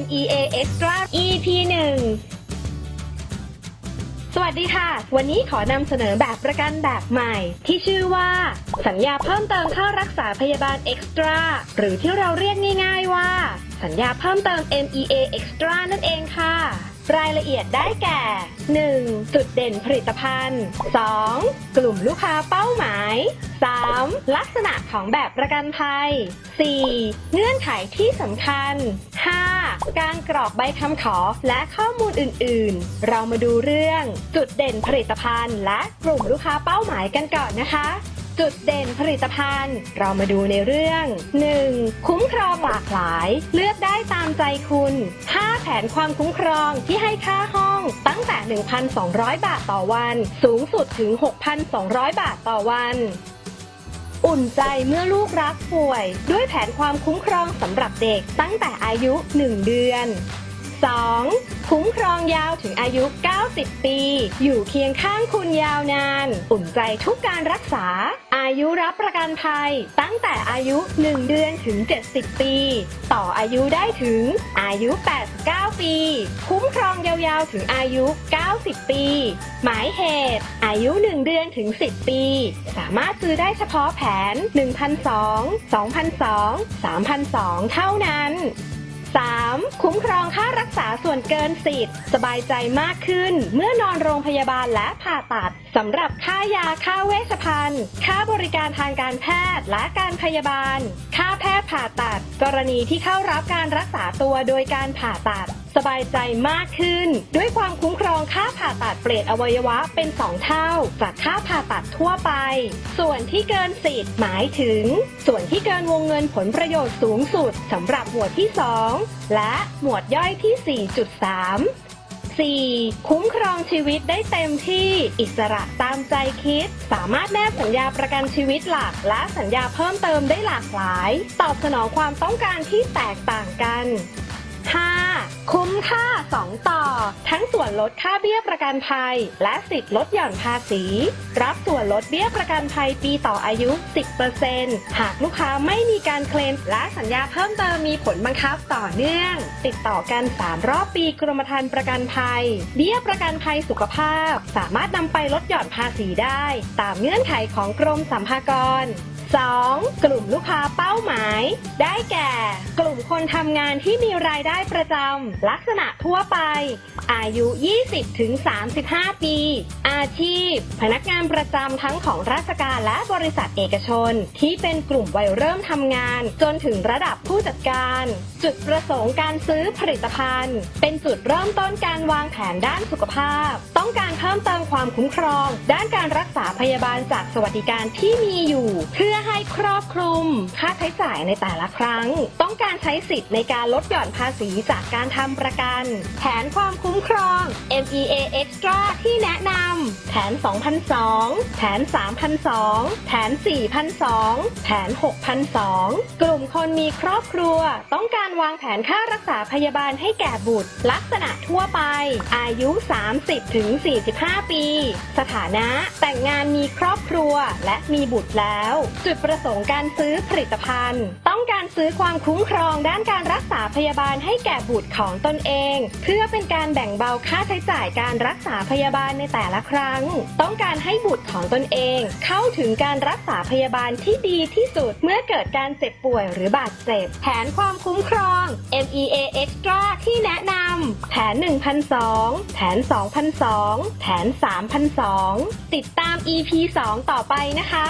MEA Extra EP 1 สวัสดีค่ะ วันนี้ขอนำเสนอแบบประกันแบบใหม่ ที่ชื่อว่า สัญญาเพิ่มเติมค่ารักษาพยาบาล Extra หรือที่เราเรียกง่าย ๆว่า สัญญาเพิ่มเติม MEA Extra นั่นเองค่ะ รายละเอียดได้แก่ 1. จุดเด่นผลิตภัณฑ์ 2. กลุ่มลูกค้าเป้าหมาย 3. ลักษณะของแบบประกันภัย 4. เงื่อนไขที่สำคัญ 5. การกรอกใบคำขอและข้อมูลอื่นๆ เรามาดูเรื่อง จุดเด่นผลิตภัณฑ์ และกลุ่มลูกค้าเป้าหมายกันก่อนนะคะ จุดเด่นผลิตภัณฑ์ เรามาดูในเรื่อง 1. คุ้มครองหลากหลาย เลือกได้ตามใจคุณ 5 แผนความคุ้มครองที่ให้ค่าห้องตั้งแต่ 1,200 บาทต่อวัน สูงสุดถึง 6,200 บาทต่อวันอุ่นใจเมื่อลูกรักป่วย ด้วยแผนความคุ้มครองสำหรับเด็กตั้งแต่อายุ 1 เดือน 2. คุ้มครองยาวถึงอายุ 90 ปี อยู่เคียงข้างคุณยาวนาน อุ่นใจทุกการรักษา อายุรับประกันภัย ตั้งแต่อายุ 1 เดือนถึง 70 ปี ต่ออายุได้ถึงอายุ 89 ปี คุ้มครองยาวๆถึงอายุ 90 ปี หมายเหตุ อายุ 1 เดือนถึง 10 ปี สามารถซื้อได้เฉพาะแผน 1,002 2,002 3,200เท่านั้น 3. คุ้มครองค่ารักษาส่วนเกินสิทธิ์ สบายใจมากขึ้น เมื่อนอนโรงพยาบาลและผ่าตัดสำหรับค่ายาค่าเวชภัณฑ์ ค่าบริการทางการแพทย์และการพยาบาล ค่าแพทย์ผ่าตัด กรณีที่เข้ารับการรักษาตัวโดยการผ่าตัด สบายใจมากขึ้น ด้วยความคุ้มครองค่าผ่าตัดเปลี่ยนอวัยวะเป็น 2 เท่า จากค่าผ่าตัดทั่วไป ส่วนที่เกินสิทธิ์หมายถึง ส่วนที่เกินวงเงินผลประโยชน์สูงสุดสำหรับหมวดที่ 2 และหมวดย่อยที่ 4.3 4. คุ้มครองชีวิตได้เต็มที่อิสระตามใจคิด สามารถแนบสัญญาประกันชีวิตหลัก และสัญญาเพิ่มเติมได้หลากหลาย ตอบสนองความต้องการที่แตกต่างกัน ทั้งส่วนลดค่าเบี้ยประกันภัย และสิทธิ์ลดหย่อนภาษี รับส่วนลดเบี้ยประกันภัยปีต่ออายุ 10%หากลูกค้าไม่มีการเคลมและสัญญาเพิ่มเติมมีผลบังคับต่อเนื่อง ติดต่อกัน 3 รอบปีกรมธรรม์ประกันภัย เบี้ยประกันภัยสุขภาพ สามารถนำไปลดหย่อนภาษีได้ ตามเงื่อนไขของกรมสัมภากร 2. กลุ่มลูกค้าเป้าหมาย ได้แก่ กลุ่มคนทำงานที่มีรายได้ประจำลักษณะทั่วไป อายุ 20-35 ปี อาชีพ พนักงานประจำทั้งของราชการและบริษัทเอกชน ที่เป็นกลุ่มวัยเริ่มทำงาน จนถึงระดับผู้จัดการ จุดประสงค์การซื้อผลิตภัณฑ์ เป็นจุดเริ่มต้นการวางแผนด้านสุขภาพ ต้องการเพิ่มเติมความคุ้มครอง ด้านการรักษาพยาบาลจากสวัสดิการที่มีอยู่ เพื่อให้ครอบคลุม ค่าใช้จ่ายในแต่ละครั้ง ต้องการใช้สิทธิ์ในการลดหย่อนภาษีจากการทำประกัน แผนความคุ้มครอง MEA Extra ที่แนะนำ แผน 2,002แผน 3,002แผน 4,002แผน 6,002กลุ่มคนมีครอบครัว ต้องการวางแผนค่ารักษาพยาบาลให้แก่บุตร ลักษณะทั่วไป อายุ 30-45 ปี สถานะแต่งงานมีครอบครัวและมีบุตรแล้ว จุดประสงค์การซื้อผลิตภัณฑ์ ต้องการซื้อความคุ้มครองด้านการรัก พยาบาลให้แก่บุตรของตนเอง เพื่อเป็นการแบ่งเบาค่าใช้จ่ายการรักษาพยาบาลในแต่ละครั้ง ต้องการให้บุตรของตนเอง เข้าถึงการรักษาพยาบาลที่ดีที่สุดเมื่อเกิดการเจ็บป่วยหรือบาดเจ็บ แผนความคุ้มครอง MEA Extra ที่แนะนำแผน 1,002 แผน 2,002 แผน 3,002 ติดตาม EP 2 ต่อไปนะคะ